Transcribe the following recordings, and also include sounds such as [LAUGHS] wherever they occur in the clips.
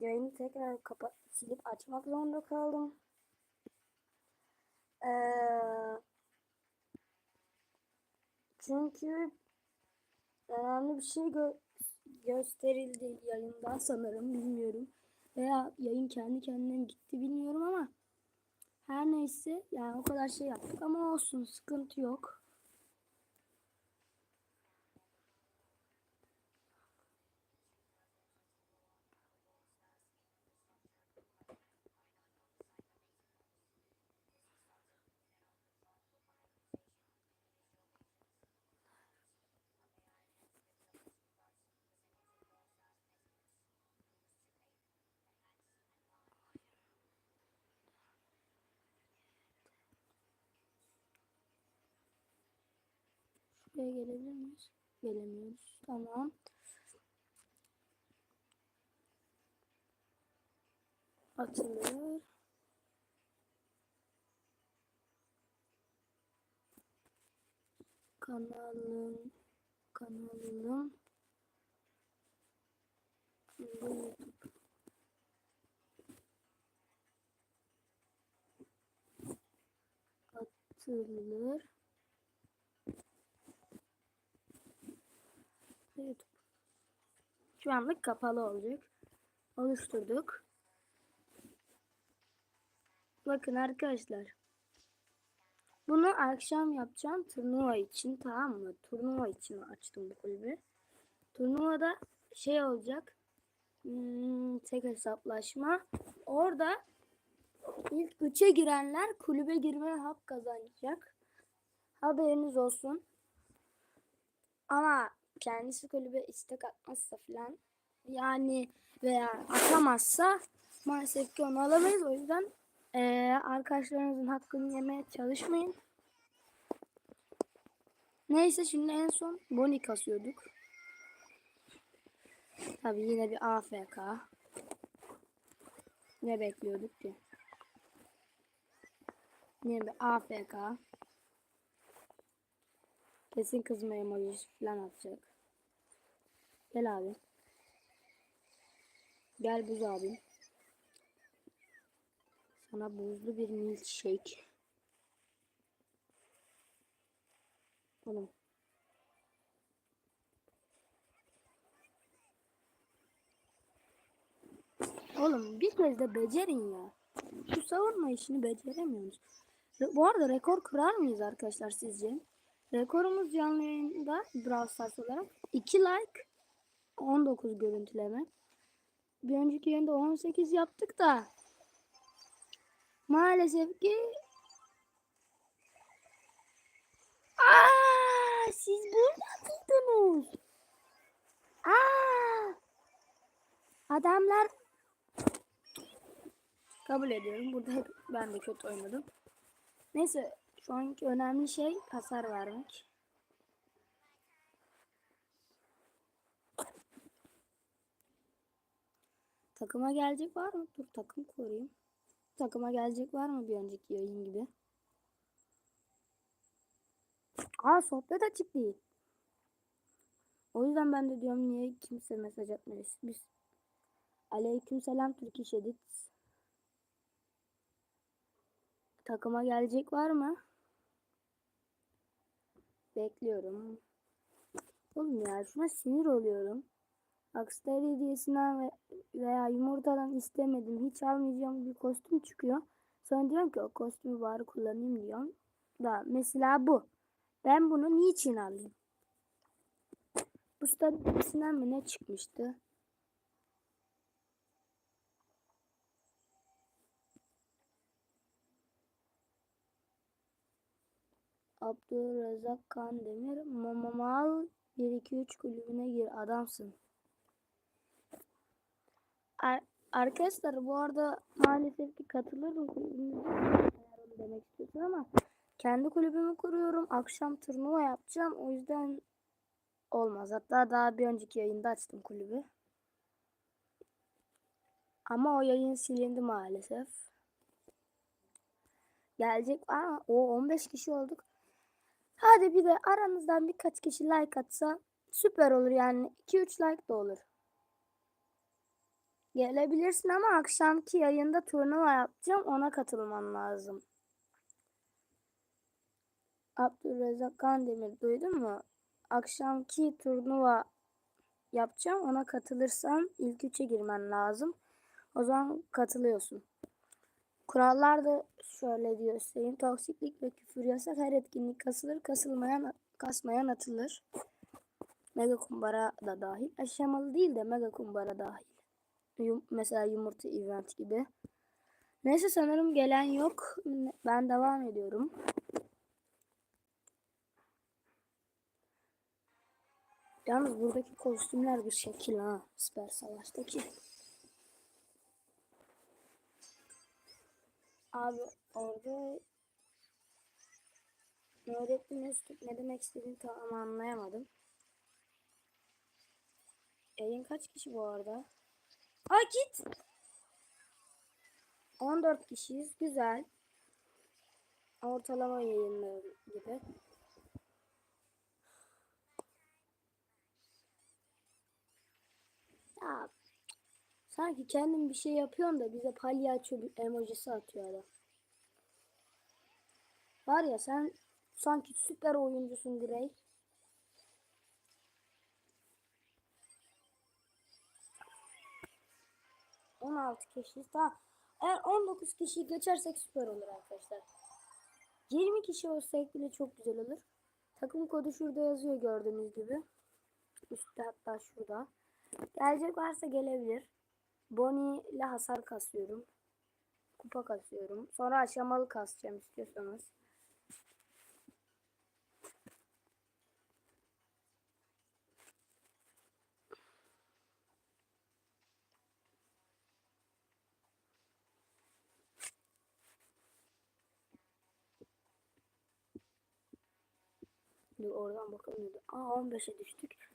yayını tekrar kapat silip açmak zorunda kaldım. Ee, çünkü önemli bir şey gö- gösterildi yayında sanırım bilmiyorum. Veya yayın kendi kendine gitti bilmiyorum ama her neyse yani o kadar şey yaptık ama olsun sıkıntı yok. Şuraya gelebilir miyiz? Gelemiyoruz. Tamam. Atılır. Kanalım kanalım YouTube. Atılır. YouTube. Şu anlık kapalı olacak. Oluşturduk. Bakın arkadaşlar. Bunu akşam yapacağım turnuva için tamam mı? Turnuva için açtım bu kulübü. Turnuvada şey olacak. Hmm, tek hesaplaşma. Orada ilk üçe girenler kulübe girmeye hak kazanacak. Haberiniz olsun. Ama kendisi kulübe istek atmazsa falan yani veya atamazsa maalesef ki onu alamayız. O yüzden eee, arkadaşlarınızın hakkını yemeye çalışmayın. Neyse şimdi en son Bonnie kasıyorduk. Tabi yine bir AFK. Ne bekliyorduk ki? Yine bir AFK. Kesin kızma emojisi falan atacak. Gel abi. Gel buz abi. Sana buzlu bir milkshake. Oğlum. Oğlum bir kez de becerin ya. Şu savunma işini beceremiyoruz. Re- Bu arada rekor kırar mıyız arkadaşlar sizce? Rekorumuz canlı yayında Brawl Stars olarak 2 like 19 görüntüleme. Bir önceki yayında 18 yaptık da maalesef ki Aa, siz burada mıydınız? Aa, adamlar kabul ediyorum. Burada ben de kötü oynadım. Neyse şu anki önemli şey hasar vermek. Takıma gelecek var mı? Dur takım koruyayım. Takıma gelecek var mı bir önceki yayın gibi? Aa sohbet açık değil. O yüzden ben de diyorum niye kimse mesaj atmıyor. Biz Aleyküm selam Türk İş Edit. Takıma gelecek var mı? Bekliyorum. Oğlum ya şuna sinir oluyorum. Akstar hediyesinden ve veya yumurtadan istemedim. Hiç almayacağım bir kostüm çıkıyor. Sonra diyorum ki o kostümü bari kullanayım diyorum. Da mesela bu. Ben bunu niçin alayım? Bu star hediyesinden mi ne çıkmıştı? Abdurrazak Kandemir Mamamal 1-2-3 kulübüne gir adamsın. Ar- Arkadaşlar bu arada maalesef ki katılırım onu demek istiyorsan ama kendi kulübümü kuruyorum. Akşam turnuva yapacağım. O yüzden olmaz. Hatta daha bir önceki yayında açtım kulübü. Ama o yayın silindi maalesef. Gelecek mı? O 15 kişi olduk. Hadi bir de aranızdan birkaç kişi like atsa süper olur yani. 2-3 like de olur. Gelebilirsin ama akşamki yayında turnuva yapacağım. Ona katılman lazım. Abdülrezzak Kandemir duydun mu? Akşamki turnuva yapacağım. Ona katılırsan ilk üçe girmen lazım. O zaman katılıyorsun. Kurallar da şöyle diyor göstereyim. Toksiklik ve küfür yasak. Her etkinlik kasılır. Kasılmayan kasmayan atılır. Mega kumbara da dahil. Aşamalı değil de mega kumbara dahil. Mesela yumurta event gibi. Neyse sanırım gelen yok. Ben devam ediyorum. Yalnız buradaki kostümler bir şekil ha. Süper Savaş'taki. Abi orada öğretmen üstlük ne demek istediğini tam anlayamadım. Yayın kaç kişi bu arada? Ay git. 14 kişiyiz. Güzel. Ortalama yayınları gibi. Ya sanki kendim bir şey yapıyorum da bize palyaço emojisi atıyor adam. Var ya sen sanki süper oyuncusun Grey. On altı kişi. Tamam. Eğer 19 kişiyi geçersek süper olur arkadaşlar. 20 kişi olsak bile çok güzel olur. Takım kodu şurada yazıyor gördüğünüz gibi. Üstte hatta şurada. Gelecek varsa gelebilir. Bonnie ile hasar kasıyorum. Kupa kasıyorum. Sonra aşamalı kasacağım istiyorsanız. Dur oradan bakalım. Aa 15'e düştük.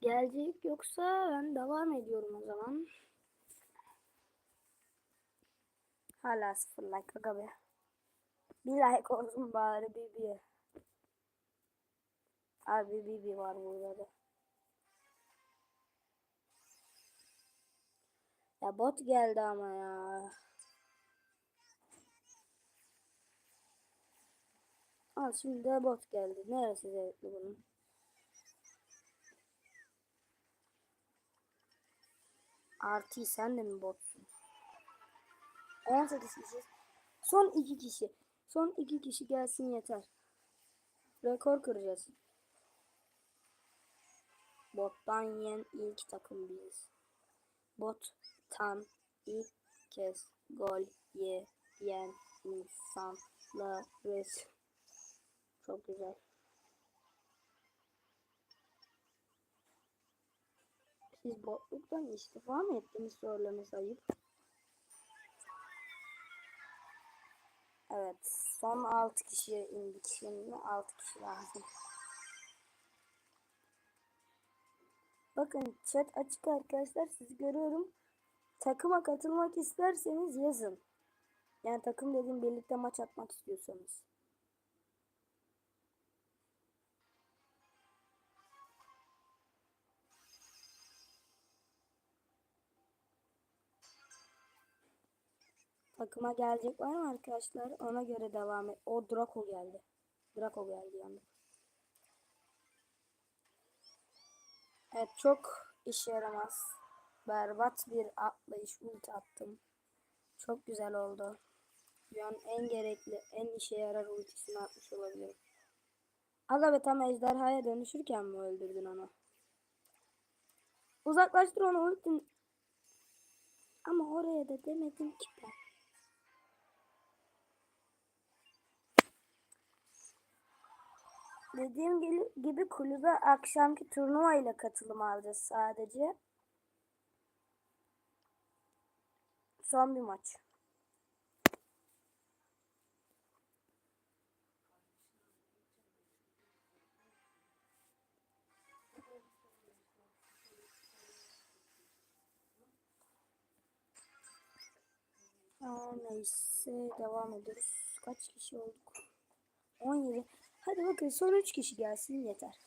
Gelecek yoksa ben devam ediyorum o zaman. Hala sıfır like aga be. Bir like olsun bari Bibi'ye. Abi Bibi var burada da. Ya bot geldi ama ya. Al şimdi de bot geldi. Neresi zevkli bunun? Artı sen de mi botsun? 18 kişi. Son 2 kişi. Son 2 kişi gelsin yeter. Rekor kıracağız. Bottan yiyen ilk takım biziz. Bottan ilk kez gol ye, yiyen insanlarız. Çok güzel. Siz botluktan istifa mı ettiniz söylemesi ayıp. Evet. Son 6 kişiye indik şimdi. 6 kişi lazım. Bakın chat açık arkadaşlar. Sizi görüyorum. Takıma katılmak isterseniz yazın. Yani takım dediğim birlikte maç atmak istiyorsanız. Takıma gelecek var mı arkadaşlar? Ona göre devam et. O Draco geldi. Draco geldi yani. Evet çok işe yaramaz. Berbat bir atlayış ulti attım. Çok güzel oldu. Dünyanın en gerekli, en işe yarar ultisini atmış olabilirim. Aga be tam ejderhaya dönüşürken mi öldürdün onu? Uzaklaştır onu ultin. Ama oraya da demedim ki ben. Dediğim gibi kulübe akşamki turnuva ile katılım alacağız sadece. Son bir maç. Aa, neyse devam ediyoruz. Kaç kişi olduk? 17. Hadi bakın son 3 kişi gelsin yeter.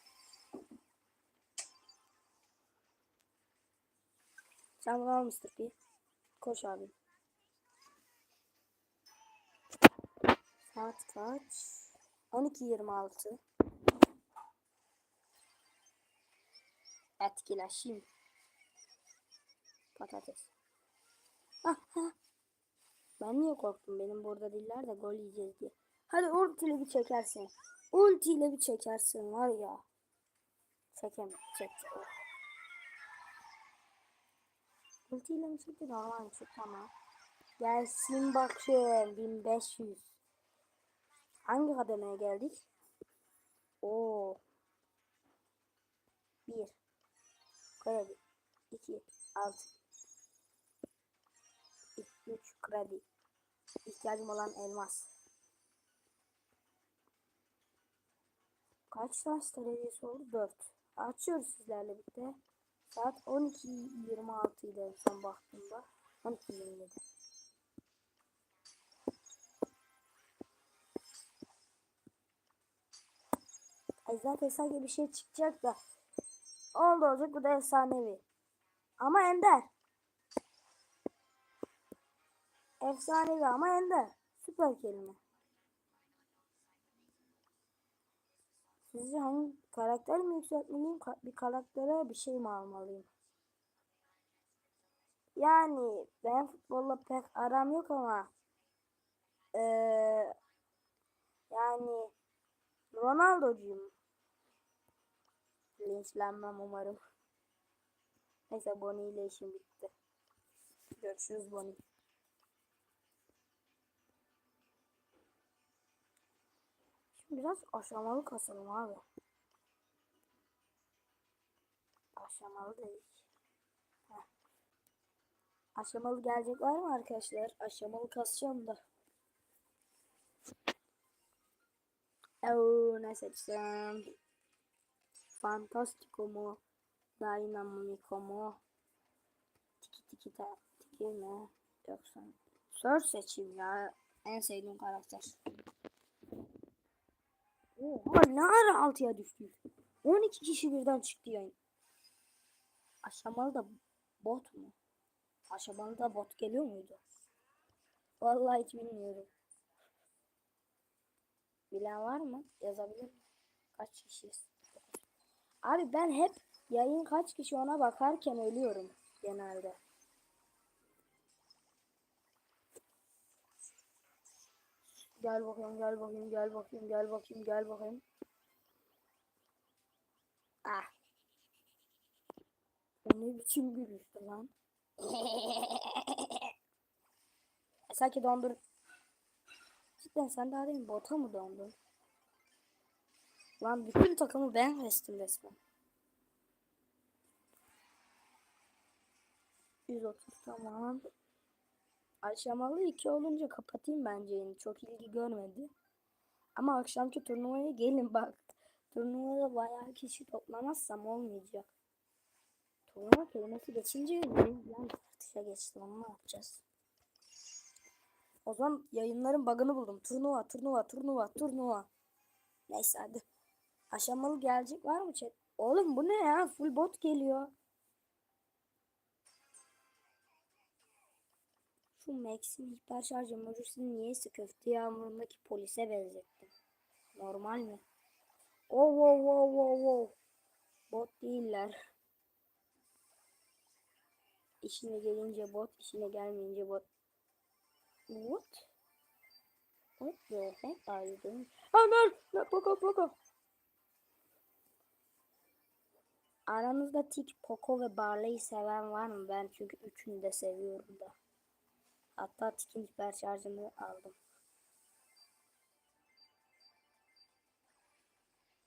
Sen bunu al Mr. P. Koş abi. Saat kaç? 12.26. Etkileşim. Patates. Ah, ah. Ben niye korktum? Benim burada diller de gol yiyeceğiz diye. Hadi ultiyle bir çekersin. Ultiyle bir çekersin var ya. Çekemem. Çek. çek. Ultiyle mi çekti? Normal çek ama. Gelsin bakayım. 1500. Hangi kademeye geldik? Oo. 1 kredi 2 6 3 kredi ihtiyacım olan elmas kaç tane stratejisi oldu 4 açıyoruz sizlerle birlikte saat 12.26 idi en son baktığımda 12.27 Ay zaten sanki bir şey çıkacak da oldu olacak bu da efsanevi. Ama ender. Efsanevi ama ender. Süper kelime. Sizce hangi karakter mi yükseltmeliyim? Bir karaktere bir şey mi almalıyım? Yani ben futbolla pek aram yok ama eee yani Ronaldo'cuyum. Linçlenmem umarım. Neyse Bonnie ile işim bitti. Görüşürüz Bonnie. Biraz aşamalı kasalım abi. Aşamalı dedik. Heh. Aşamalı gelecek var mı arkadaşlar? Aşamalı kasacağım da. Oo, ne seçsem? Fantastico mu? Dynamico mu? Tiki tiki ta tiki mi? Yoksa Surge seçeyim ya. En sevdiğim karakter. Oha ne ara altıya düştü? 12 kişi birden çıktı yayın. Aşamalı da bot mu? Aşamalı da bot geliyor muydu? Vallahi hiç bilmiyorum. Bilen var mı? Yazabilir? Kaç kişiyiz? Abi ben hep yayın kaç kişi ona bakarken ölüyorum genelde. Gel bakayım, gel bakayım, gel bakayım, gel bakayım, gel bakayım. Ah. O ne biçim gülüştü lan? [LAUGHS] Sanki dondur. Cidden sen daha demin bota mı dondun? Lan bütün takımı ben kestim resmen. 130 tamam. Aşamalı 2 olunca kapatayım bence yine. Çok ilgi görmedi. Ama akşamki turnuvaya gelin bak. Turnuvada bayağı kişi toplamazsam olmayacak. Turnuva kelimesi geçince benim yan tartışa geçti. Onu ne yapacağız? O zaman yayınların bug'ını buldum. Turnuva, turnuva, turnuva, turnuva. Neyse hadi. Aşamalı gelecek var mı chat? Oğlum bu ne ya? Full bot geliyor. Şu Max'in hiper şarj emojisini niyeyse köfte yağmurundaki polise benzettim. Normal mi? Oh wow wow wow wow. Bot değiller. İşine gelince bot, işine gelmeyince bot. What? What the heck are you doing? Ömer! Poco Poco! Aranızda Tik, Poco ve Barley'i seven var mı? Ben çünkü üçünü de seviyorum da. Hatta Tik'in hiper şarjını aldım.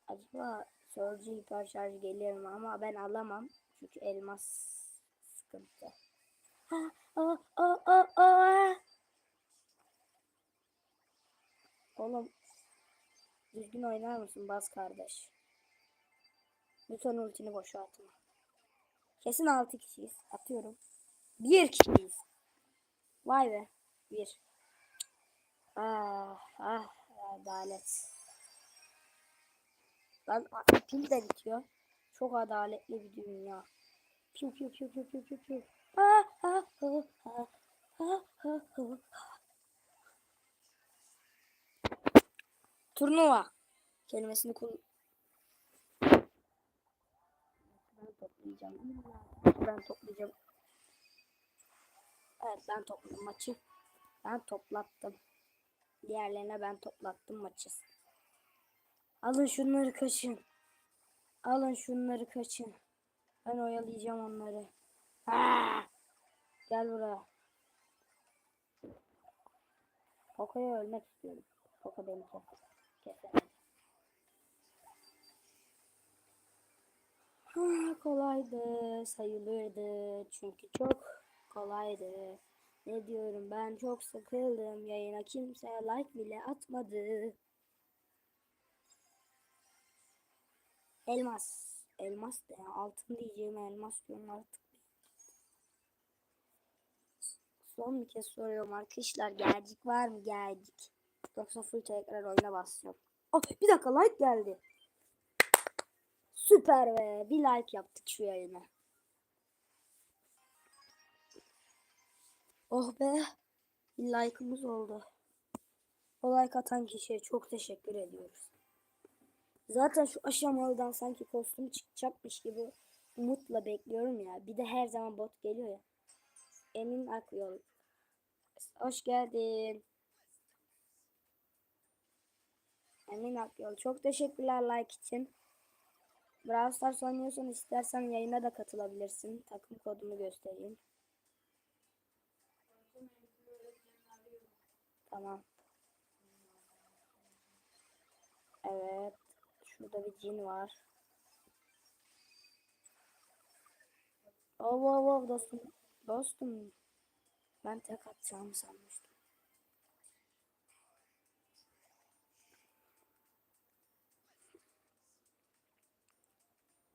Acaba Surge hiper şarj gelir mi? Ama ben alamam. Çünkü elmas sıkıntı. Ha, aa, aa, aa, aa. Oğlum düzgün oynar mısın bas kardeş? Lütfen ultini boşa atma. Kesin 6 kişiyiz. Atıyorum. 1 kişiyiz. Vay be. 1. Ah, ah, adalet. Lan pil de bitiyor. Çok adaletli bir dünya. Piu piu piu piu piu piu piu. Ah, ah, ah, ah. Turnuva kelimesini kul ben toplayacağım. Ben toplayacağım. Evet ben topladım maçı. Ben toplattım. Diğerlerine ben toplattım maçı. Alın şunları kaçın. Alın şunları kaçın. Ben oyalayacağım onları. Ha! Gel buraya. Poco'ya ölmek istiyorum. Poco beni kes. Kesemez. Kolaydı, sayılırdı. Çünkü çok kolaydı. Ne diyorum ben çok sıkıldım. Yayına kimse like bile atmadı. Elmas. Elmas da ya. Altın diyeceğim elmas diyorum artık. Son bir kez soruyorum arkadaşlar. Gercik var mı gercik? Yoksa full tekrar oyuna basıyorum. Oh, bir dakika like geldi. Süper be. Bir like yaptık şu yayına. Oh be. Like'ımız oldu. O like atan kişiye çok teşekkür ediyoruz. Zaten şu aşamalıdan sanki kostüm çıkacakmış gibi umutla bekliyorum ya. Bir de her zaman bot geliyor ya. Emin Akyol. Hoş geldin. Emin Akyol. Çok teşekkürler like için. Brawl Stars oynuyorsan istersen yayına da katılabilirsin. Takım kodumu göstereyim. Tamam. Evet. Şurada bir cin var. Oh, oh dostum. Dostum. Ben tek atacağımı sanmıştım.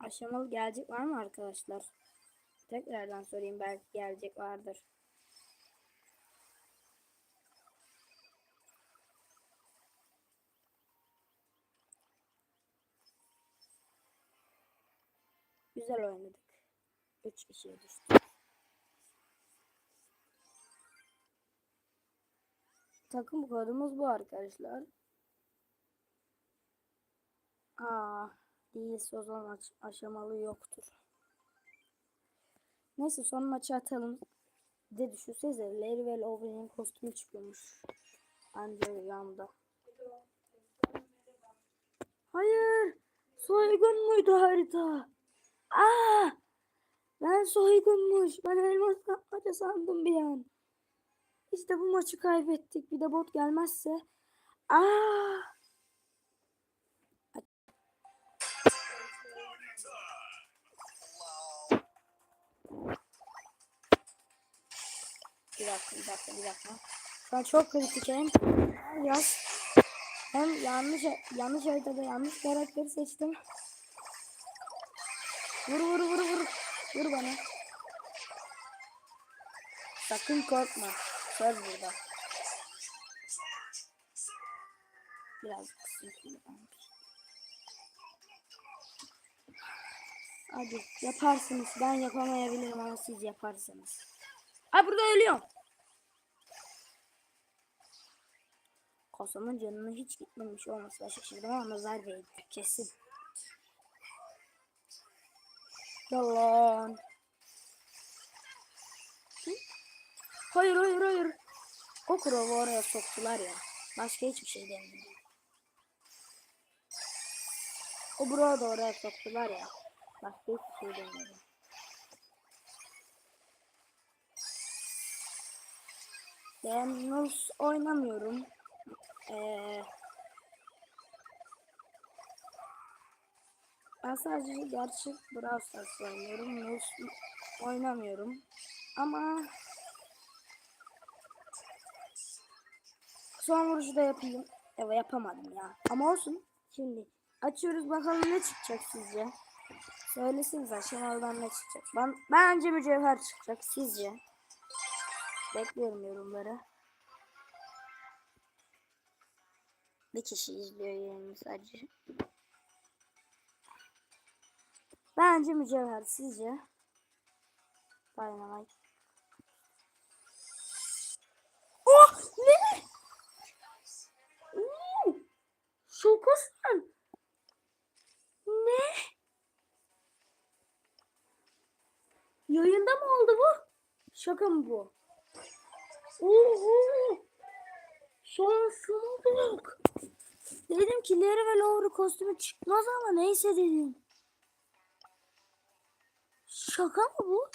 Aşamalı gelecek var mı arkadaşlar? Tekrardan sorayım belki gelecek vardır. Güzel oynadık. 3 kişiye düştük. Takım kodumuz bu arkadaşlar. Aa, değilse o zaman aç- aşamalı yoktur. Neyse son maçı atalım. Bir de düşünsenize Larry ve Love'nin kostümü çıkıyormuş. Anca rüyamda. Hayır. Soygun muydu harita? Aa! Ben soygunmuş. Ben elmas kapmaca sandım bir an. İşte bu maçı kaybettik. Bir de bot gelmezse. Aa! Bir dakika, bir dakika, bir dakika. Şu an çok kritik hem. Biraz hem yanlış yanlış haritada yanlış karakteri seçtim. Vur vur vur vur. Vur bana. Sakın korkma. Söz burada. Biraz ben. Hadi yaparsınız. Ben yapamayabilirim ama siz yaparsınız. Ay burada ölüyorum. Kosamın canına hiç gitmemiş olması şaşırdım ama nazar. Kesin. Yalan. Hayır hayır hayır. O krovu oraya soktular ya. Başka hiçbir şey demiyorum. O bro da oraya soktular ya. Başka hiçbir şey demiyorum. Nus oynamıyorum. Ee, ben sadece gerçek Brawl Stars oynuyorum. Nus oynamıyorum. Ama son vuruşu da yapayım. Evet yapamadım ya. Ama olsun. Şimdi açıyoruz bakalım ne çıkacak sizce? Söylesiniz aşamadan ne çıkacak? Ben, bence mücevher çıkacak sizce. Bekliyorum yorumları. Bir kişi izliyor yayını sadece. Bence mücevher sizce. Dynamite. Oh! Ne? Hmm. Oo! Şokasın. Ne? Yayında mı oldu bu? Şaka mı bu? Oho! Şansıma bak. Dedim ki Larry ve Laura kostümü çıkmaz ama neyse dedim. Şaka mı bu?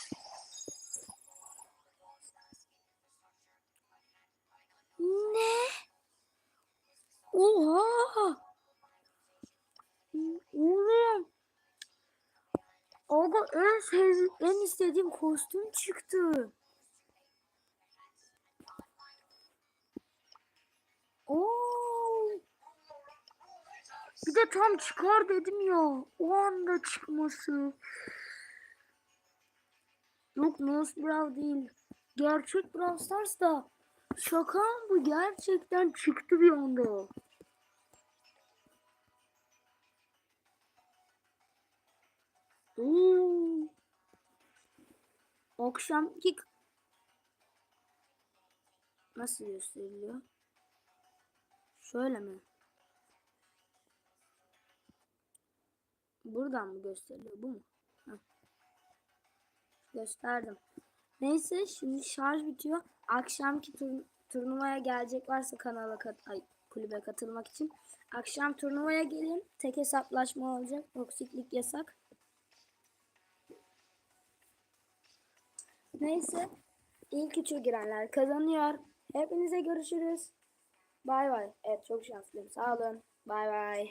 Ne? Oha! Oğlum. Aga en sevdiğim, en istediğim kostüm çıktı. Oo. Bir de tam çıkar dedim ya. O anda çıkması. Yok Nose Brawl değil. Gerçek Brawl Stars da. Şaka mı bu? Gerçekten çıktı bir anda. Oo. Akşamki nasıl gösteriliyor? Şöyle mi? Buradan mı gösteriliyor? Bu mu? Gösterdim. Neyse şimdi şarj bitiyor. Akşamki tur- turnuvaya gelecek varsa kanala kat ay, kulübe katılmak için akşam turnuvaya gelin. Tek hesaplaşma olacak. Toksiklik yasak. Neyse. ilk üçe girenler kazanıyor. Hepinize görüşürüz. Bay bay. Evet çok şanslıyım. Sağ olun. Bay bay.